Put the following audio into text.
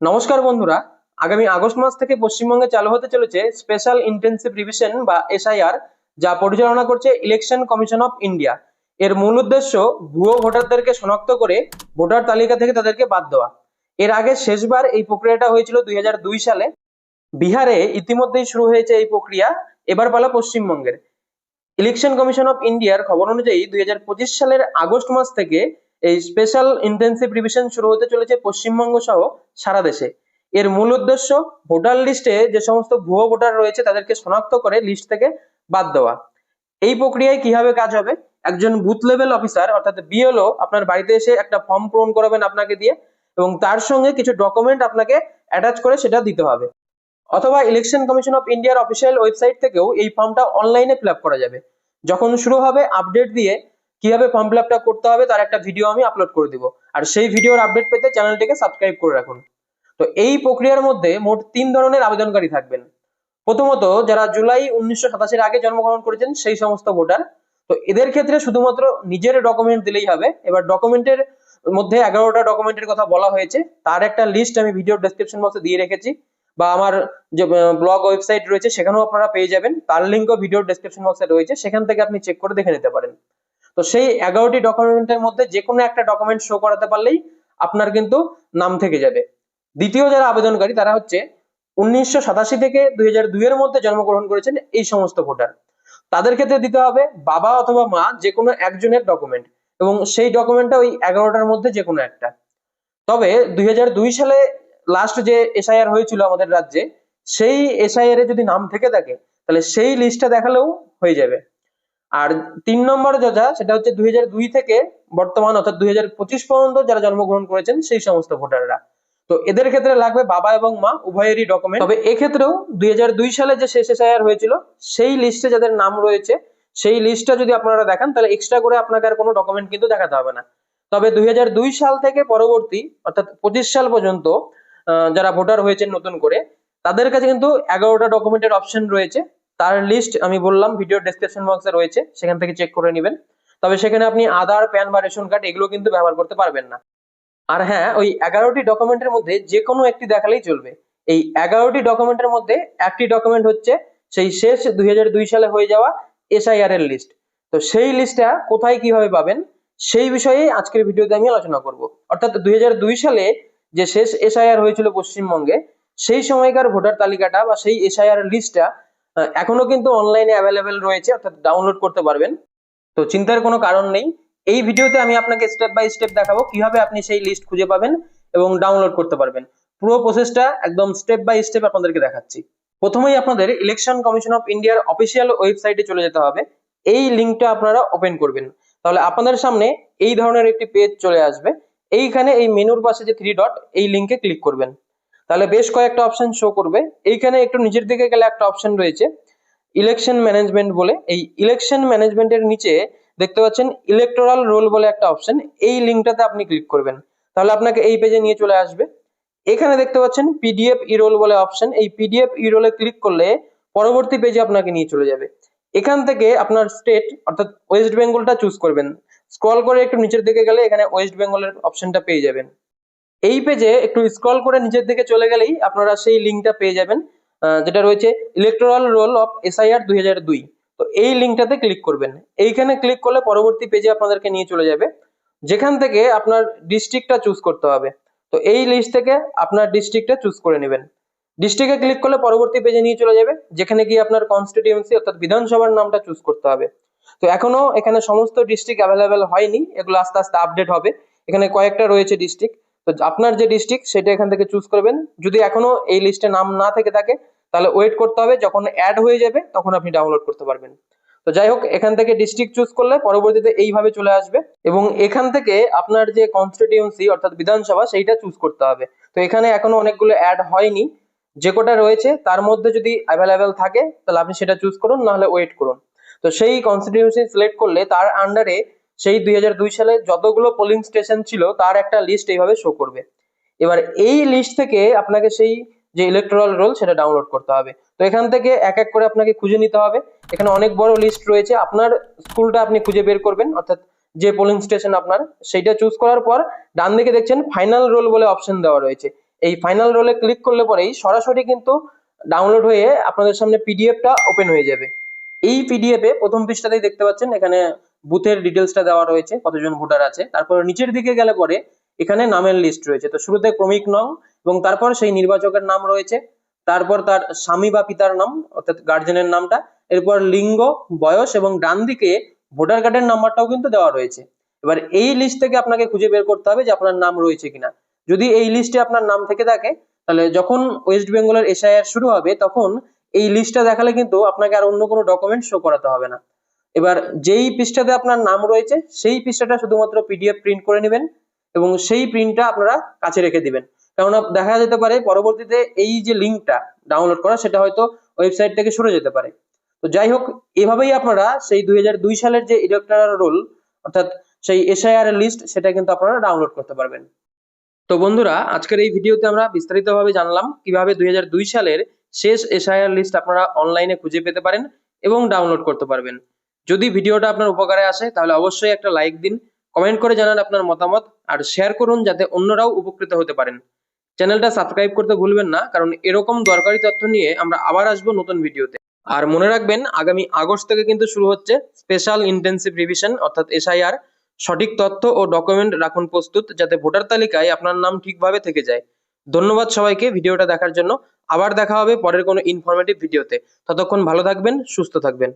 নমস্কার বন্ধুরা। আগামী আগস্ট মাস থেকে পশ্চিমবঙ্গে চালু হতে চলেছে স্পেশাল ইন্টেন্সিভ রিভিশন বা এসআইআর, যা পরিচালনা করছে ইলেকশন কমিশন অফ ইন্ডিয়া। এর মূল উদ্দেশ্য ভুয়ো ভোটারদেরকে শনাক্ত করে ভোটার তালিকা থেকে তাদেরকে বাদ দেওয়া। এর আগে শেষবার এই প্রক্রিয়াটা হয়েছিল দুই হাজার দুই সালে। বিহারে ইতিমধ্যেই শুরু হয়েছে এই প্রক্রিয়া, এবার পালা পশ্চিমবঙ্গের। ইলেকশন কমিশন অফ ইন্ডিয়ার খবর অনুযায়ী দুই হাজার পঁচিশ সালের আগস্ট মাস থেকে এই স্পেশাল ইন্টেন্সিভ রিভিশন শুরু হতে চলেছে পশ্চিমবঙ্গ সহ সারা দেশে। এর মূল উদ্দেশ্য ভোটার লিস্টে যে সমস্ত ভুয়ো ভোটার রয়েছে তাদেরকে শনাক্ত করে লিস্ট থেকে বাদ দেওয়া। এই প্রক্রিয়ায় কীভাবে কাজ হবে? একজন বুথ লেভেল অফিসার অর্থাৎ বিএলও আপনার বাড়িতে এসে একটা ফর্ম পূরণ করাবেন আপনাকে দিয়ে এবং তার সঙ্গে কিছু ডকুমেন্ট আপনাকে অ্যাটাচ করে সেটা দিতে হবে। অথবা ইলেকশন কমিশন অফ ইন্ডিয়ার অফিসিয়াল ওয়েবসাইট থেকেও এই ফর্মটা অনলাইনে ফিল করা যাবে। যখন শুরু হবে আপডেট দিয়ে কীভাবে ফর্ম ফিল করতে হবে তার একটা ভিডিও আমি আপলোড করে দিব। আর সেই ভিডিওর আপডেট পেতে চ্যানেলটিকে সাবস্ক্রাইব করে রাখুন। তো এই প্রক্রিয়ার মধ্যে মোট তিন ধরনের আবেদনকারী থাকবেন। প্রথমত, যারা জুলাই উনিশশো সাতাশের আগে জন্মগ্রহণ করেছেন, সেই সমস্ত ভোটার। তো এদের ক্ষেত্রে শুধুমাত্র নিজের ডকুমেন্ট দিলেই হবে। এবার ডকুমেন্টের মধ্যে এগারোটা ডকুমেন্টের কথা বলা হয়েছে। তার একটা লিস্ট আমি ভিডিও ডেসক্রিপশন বক্সে দিয়ে রেখেছি। বা আমার যে ব্লগ ওয়েবসাইট রয়েছে, সেখানেও আপনারা পেয়ে যাবেন। তার লিঙ্কও ভিডিও ডেসক্রিপশন বক্সে রয়েছে। সেখান থেকে আপনি চেক করে দেখে নিতে পারেন। তো সেই এগারোটি ডকুমেন্টের মধ্যে যে কোনো একটা ডকুমেন্ট শো করাতে পারলেই আপনার কিন্তু নাম থেকে যাবে। দ্বিতীয় যারা আবেদনকারী, তারা হচ্ছে উনিশশো সাতাশি থেকে দুই হাজার এর মধ্যে জন্মগ্রহণ করেছেন এই সমস্ত ভোটার। তাদের ক্ষেত্রে দিতে হবে বাবা অথবা মা যে কোনো একজনের ডকুমেন্ট এবং সেই ডকুমেন্টটা ওই এগারোটার মধ্যে যে কোনো একটা। তবে দুই হাজার দুই সালে লাস্ট যে এসআইআর হয়েছিল আমাদের রাজ্যে, সেই এসআইআর এ যদি নাম থেকে থাকে, তাহলে সেই লিস্টটা দেখালেও হয়ে যাবে। আর তিন নম্বর যেটা সেটা হচ্ছে দুই হাজার দুই থেকে বর্তমান অর্থাৎ দুই হাজার পঁচিশ পর্যন্ত যারা জন্মগ্রহণ করেছেন সেই সমস্ত ভোটাররা। তো এদের ক্ষেত্রে লাগবে বাবা এবং মা উভয়েরই ডকুমেন্ট তবে এক্ষেত্রেও দুই সালে যে শেষ এসআইআর হয়েছিল, সেই লিস্টে যাদের নাম রয়েছে, সেই লিস্টটা যদি আপনারা দেখান, তাহলে এক্সট্রা করে আপনাকে আর কোনো ডকুমেন্ট কিন্তু দেখাতে হবে না। তবে দুই হাজার দুই সাল থেকে পরবর্তী, অর্থাৎ পঁচিশ সাল পর্যন্ত যারা ভোটার হয়েছেন নতুন করে, তাদের কাছে কিন্তু এগারোটা ডকুমেন্টের অপশন রয়েছে। তার লিস্ট আমি বললাম ভিডিও ডেসক্রিপশন বক্সে রয়েছে, সেখান থেকে চেক করে নেবেন। তবে সেখানে আপনি আধার প্যান বা রেশন কার্ড এগুলো কিন্তু ব্যবহার করতে পারবেন না। আর হ্যাঁ ওই এগারোটি ডকুমেন্টের মধ্যে যে কোনো একটি দেখালেই চলবে। এই এগারোটি ডকুমেন্টের মধ্যে একটি ডকুমেন্ট হচ্ছে সেই শেষ দুই হাজার দুই সালে হয়ে যাওয়া এসআইআর এর লিস্ট তো সেই লিস্টটা কোথায় কীভাবে পাবেন, সেই বিষয়ে আজকের ভিডিওতে আমি আলোচনা করব। অর্থাৎ দুই হাজার দুই সালে যে শেষ এসআইআর হয়েছিল পশ্চিমবঙ্গে, সেই সময়কার ভোটার তালিকাটা বা সেই এসআইআর লিস্টটা এখনও কিন্তু অনলাইনে অ্যাভেলেবেল রয়েছে, অর্থাৎ ডাউনলোড করতে পারবেন। তো চিন্তার কোনো কারণ নেই। এই ভিডিওতে আমি আপনাকে স্টেপ বাই স্টেপ দেখাবো কীভাবে আপনি সেই লিস্ট খুঁজে পাবেন এবং ডাউনলোড করতে পারবেন। পুরো প্রসেসটা একদম স্টেপ বাই স্টেপ আপনাদেরকে দেখাচ্ছি। প্রথমেই আপনাদের ইলেকশন কমিশন অফ ইন্ডিয়ার অফিসিয়াল ওয়েবসাইটে চলে যেতে হবে। এই লিঙ্কটা আপনারা ওপেন করবেন। তাহলে আপনাদের সামনে এই ধরনের একটি পেজ চলে আসবে। এইখানে এই মেনুর পাশে যে থ্রি ডট এই লিঙ্কে ক্লিক করবেন। তাহলে বেশ কয়েকটা অপশন শো করবে। এইখানে একটু নিচের দিকে গেলে একটা অপশন রয়েছে ইলেকশন ম্যানেজমেন্ট বলে। এই ইলেকশন ম্যানেজমেন্টের নিচে দেখতে পাচ্ছেন ইলেকটোরাল রোল বলে একটা অপশন এই লিঙ্কটাতে আপনি ক্লিক করবেন। তাহলে আপনাকে এই পেজে নিয়ে চলে আসবে। এখানে দেখতে পাচ্ছেন পিডিএফ ইরোল বলে অপশন এই পিডিএফ ইরোলে ক্লিক করলে পরবর্তী পেজে আপনাকে নিয়ে চলে যাবে। এখান থেকে আপনার স্টেট অর্থাৎ ওয়েস্ট বেঙ্গলটা চুজ করবেন। স্ক্রল করে একটু নিচের দিকে গেলে এখানে ওয়েস্ট বেঙ্গলের অপশনটা পেয়ে যাবেন। এই পেজে একটু স্ক্রল করে নিচের দিকে চলে গেলেই আপনারা সেই লিঙ্কটা পেয়ে যাবেন যেটা রয়েছে ইলেকট্রাল রোল অফ এসআইআর দুই হাজার দুই। তো এই লিঙ্কটাতে ক্লিক করবেন। এইখানে ক্লিক করলে পরবর্তী পেজে আপনাদেরকে নিয়ে চলে যাবে। যেখান থেকে আপনার ডিস্ট্রিক্টটা চুজ করতে হবে। তো এই লিস্ট থেকে আপনার ডিস্ট্রিক্টটা চুজ করে নেবেন। ডিস্ট্রিক্টে ক্লিক করলে পরবর্তী পেজে নিয়ে চলে যাবে, যেখানে গিয়ে আপনার কনস্টিটিউয়েন্সি অর্থাৎ বিধানসভার নামটা চুজ করতে হবে। তো এখনও এখানে সমস্ত ডিস্ট্রিক্ট অ্যাভেলেবেল হয়নি, এগুলো আস্তে আস্তে আপডেট হবে। এখানে কয়েকটা রয়েছে ডিস্ট্রিক্ট তো আপনার যে ডিস্ট্রিক্ট সেটা এখান থেকে চুজ করবেন। যদি এখনও এই লিস্টে নাম না থেকে থাকে, তাহলে ওয়েট করতে হবে। যখন অ্যাড হয়ে যাবে, তখন আপনি ডাউনলোড করতে পারবেন। তো যাই হোক, এখান থেকে ডিস্ট্রিক্ট চুজ করলে পরবর্তীতে এইভাবে চলে আসবে এবং এখান থেকে আপনার যে কনস্টিটিউন্সি অর্থাৎ বিধানসভা, সেইটা চুজ করতে হবে। তো এখানে এখনও অনেকগুলো অ্যাড হয়নি। যে কটা রয়েছে, তার মধ্যে যদি অ্যাভেলেবেল থাকে, তাহলে আপনি সেটা চুজ করুন, নাহলে ওয়েট করুন। তো সেই কনস্টিটিউন্সি সিলেক্ট করলে তার আন্ডারে সেই দুই হাজার দুই সালে যতগুলো পোলিং স্টেশন ছিল, তার একটা লিস্ট এইভাবে শো করবে। এবার এই লিস্ট থেকে আপনাকে সেই যে ইলেকট্রাল রোল সেটা ডাউনলোড করতে হবে। তো এখান থেকে এক এক করে আপনাকে খুঁজে নিতে হবে। এখানে অনেক বড় লিস্ট রয়েছে। আপনার স্কুলটা আপনি খুঁজে বের করবেন, অর্থাৎ যে পোলিং স্টেশন আপনার, সেইটা চুজ করার পর ডান দিকে দেখছেন ফাইনাল রোল বলে অপশন দেওয়া রয়েছে। এই ফাইনাল রোলে ক্লিক করলে পরেই সরাসরি কিন্তু ডাউনলোড হয়ে আপনাদের সামনে পিডিএফটা ওপেন হয়ে যাবে। এই পিডিএফ প্রথম পৃষ্ঠাতেই দেখতে পাচ্ছেন, এখানে বুথের ডিটেলসটা দেওয়া রয়েছে, কতজন ভোটার আছে। তারপর নিচের দিকে গেলে পরে এখানে নামের লিস্ট রয়েছে। তো শুরুতে ক্রমিক নং এবং তারপর সেই নির্বাচকের নাম রয়েছে। তারপর তার স্বামী বা পিতার নাম, অর্থাৎ গার্জেনের নামটা। এরপর লিঙ্গ, বয়স এবং ডান দিকে ভোটার কার্ডের নাম্বারটাও কিন্তু দেওয়া রয়েছে। এবার এই লিস্ট থেকে আপনাকে খুঁজে বের করতে হবে যে আপনার নাম রয়েছে কিনা। যদি এই লিস্টে আপনার নাম থেকে থাকে, তাহলে যখন ওয়েস্ট বেঙ্গলের এসআইআর শুরু হবে, তখন এই লিস্টটা দেখালে কিন্তু আপনাকে আর অন্য কোনো ডকুমেন্ট শো করাতে হবে না। এবার যেই পৃষ্ঠাতে আপনার নাম রয়েছে, সেই পৃষ্ঠাটা শুধুমাত্র পিডিএফ প্রিন্ট করে নেবেন এবং সেই প্রিন্টটা আপনারা কাছে রেখে দিবেন। কেননা দেখা যেতে পারে পরবর্তীতে এই যে লিঙ্কটা ডাউনলোড করা, সেটা হয়তো ওয়েবসাইট থেকে সরে যেতে পারে। তো যাই হোক, এভাবেই আপনারা সেই দুই হাজার দুই সালের যে ইলেকট্রাল রোল অর্থাৎ সেই এসআইআর লিস্ট সেটা কিন্তু আপনারা ডাউনলোড করতে পারবেন। তো বন্ধুরা, আজকের এই ভিডিওতে আমরা বিস্তারিতভাবে জানলাম কীভাবে দুই হাজার দুই সালের শেষ এসআইআর লিস্ট আপনারা অনলাইনে খুঁজে পেতে পারেন এবং ডাউনলোড করতে পারবেন। যদি ভিডিওটা আপনার উপকারে আসে, তাহলে অবশ্যই একটা লাইক দিন কমেন্ট করে জানান আপনার মতামত, আর শেয়ার করুন যাতে অন্যরাও উপকৃত হতে পারেন। চ্যানেলটা সাবস্ক্রাইব করতে ভুলবেন না, কারণ এরকম দরকারি তথ্য নিয়ে আমরা আবার আসব নতুন ভিডিওতে। আর মনে রাখবেন, আগামী আগস্ট থেকে কিন্তু শুরু হচ্ছে স্পেশাল ইন্টেন্সিভ রিভিশন অর্থাৎ এসআইআর সঠিক তথ্য ও ডকুমেন্ট রাখুন প্রস্তুত, যাতে ভোটার তালিকায় আপনার নাম ঠিকভাবে থেকে যায়। ধন্যবাদ সবাইকে ভিডিওটা দেখার জন্য। আবার দেখা হবে পরের কোনো ইনফরমেটিভ ভিডিওতে। ততক্ষণ ভালো থাকবেন, সুস্থ থাকবেন।